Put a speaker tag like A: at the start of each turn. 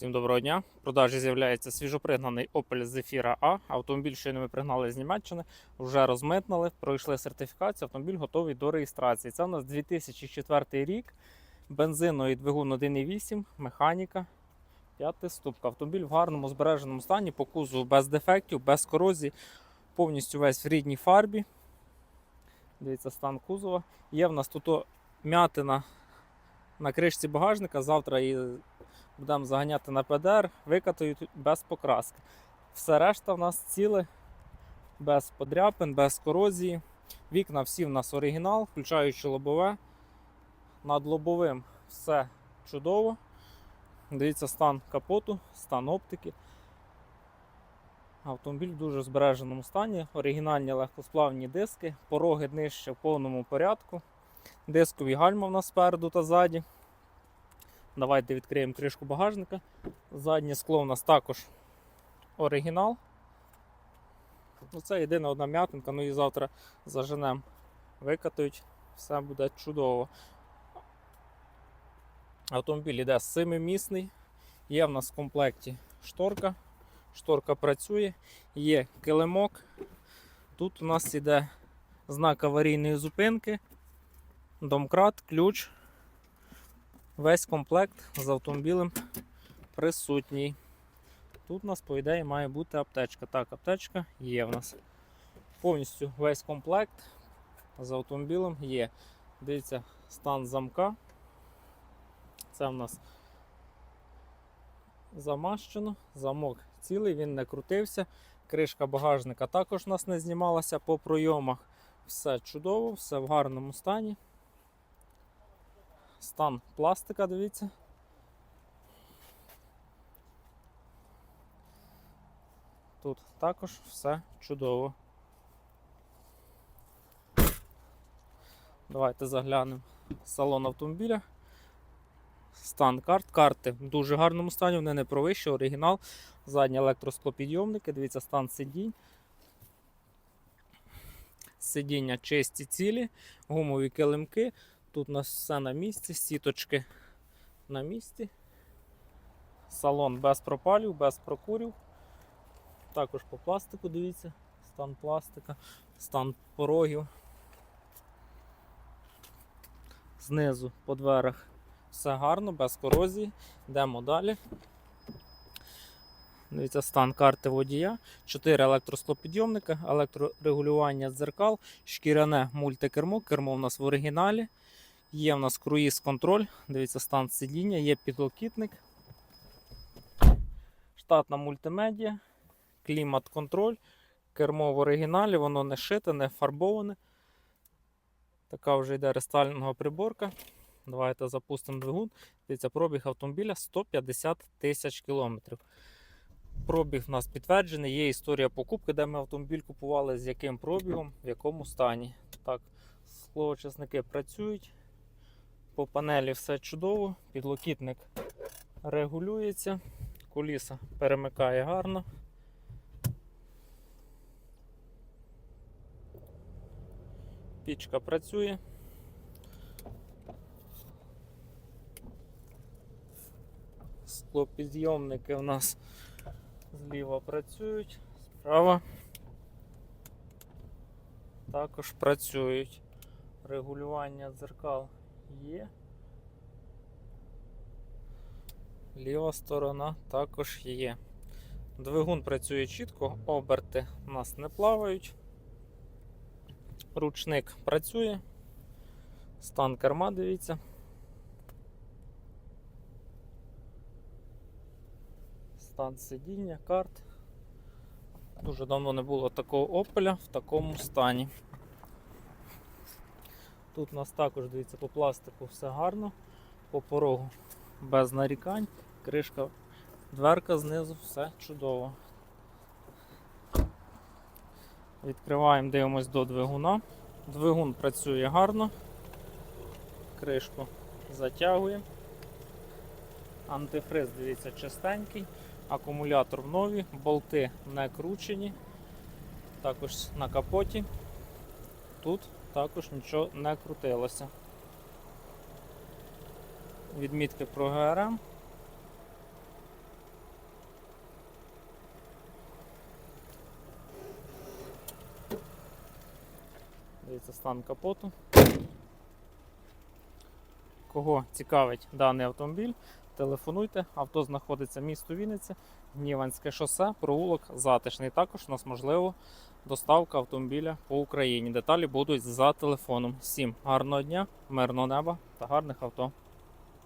A: Всім доброго дня. В продажі з'являється свіжопригнаний Opel Zafira A. Автомобіль щойно ми пригнали з Німеччини, вже розмитнили, пройшли сертифікацію. Автомобіль готовий до реєстрації. Це у нас 2004 рік. Бензиновий двигун 1.8, механіка. П'ятий ступка. Автомобіль в гарному збереженому стані, по кузову без дефектів, без корозії, повністю весь в рідній фарбі. Дивіться, стан кузова. Є в нас тут м'ятина на кришці багажника. Завтра її будемо заганяти на ПДР, викатають без покраски. Все решта в нас ціле, без подряпин, без корозії. Вікна всі в нас оригінал, включаючи лобове. Над лобовим все чудово. Дивіться стан капоту, стан оптики. Автомобіль в дуже збереженому стані. Оригінальні легкосплавні диски, пороги днище в повному порядку. Дискові гальма в нас спереду та ззаді. Давайте відкриємо кришку багажника. Заднє скло у нас також оригінал. Ну, Це єдина одна м'ятинка, ну і завтра заженемо, викатають, все буде чудово. Автомобіль йде семимісний. Є в нас в комплекті шторка. Шторка працює, є килимок. Тут у нас іде знак аварійної зупинки, домкрат, ключ. Весь комплект з автомобілем присутній. Тут у нас, по ідеї, має бути аптечка. Так, аптечка є в нас. Повністю весь комплект з автомобілем є. Дивіться, стан замка. Це в нас замащено, замок цілий, він не крутився. Кришка багажника також у нас не знімалася по пройомах. Все чудово, все в гарному стані. Стан пластика, дивіться. Тут також все чудово. Давайте заглянемо в салон автомобіля. Стан карт. Карти в дуже гарному стані, вони не провищі, оригінал. Задні електросклопідйомники, дивіться, стан сидінь. Сидіння чисті цілі, гумові килимки. Тут у нас все на місці, сіточки на місці. Салон без пропалів, без прокурів. Також по пластику дивіться, стан пластика, стан порогів. Знизу по дверах все гарно, без корозії. Йдемо далі. Дивіться, стан карти водія, 4 електросклопідйомника, електрорегулювання дзеркал, шкіряне мультикермо, кермо у нас в оригіналі. Є в нас круїз контроль, дивіться, стан сидіння, є підлокітник, штатна мультимедіа, клімат-контроль, кермо в оригіналі, воно не шите, не фарбоване. Така вже йде рестайлінгова приборка. Давайте запустимо двигун. Дивіться, пробіг автомобіля 150 тисяч кілометрів. Пробіг в нас підтверджений, є історія покупки, де ми автомобіль купували, з яким пробігом, в якому стані. Так, склоочисники працюють. По панелі все чудово, підлокітник регулюється, коліса перемикає гарно. Пічка працює. Склопідйомники у нас зліва працюють, справа також працюють. Регулювання дзеркал є. Ліва сторона також є. Двигун працює чітко, оберти у нас не плавають. Ручник працює. Стан керма, дивіться. Стан сидіння, карт. Дуже давно не було такого опеля в такому стані. Тут у нас також, дивіться, по пластику все гарно, по порогу без нарікань, кришка, дверка знизу, все чудово. Відкриваємо, дивимось до двигуна. Двигун працює гарно. Кришку затягуємо. Антифриз, дивіться, чистенький. Акумулятор в нові, болти не кручені. Також на капоті. Тут також нічого не крутилося. Відмітки про ГРМ. Дивіться стан капоту. Кого цікавить даний автомобіль, телефонуйте. Авто знаходиться місто Вінниці, Гніванське шосе, провулок Затишний. Також у нас можливо доставка автомобіля по Україні. Деталі будуть за телефоном. Всім гарного дня, мирного неба та гарних авто.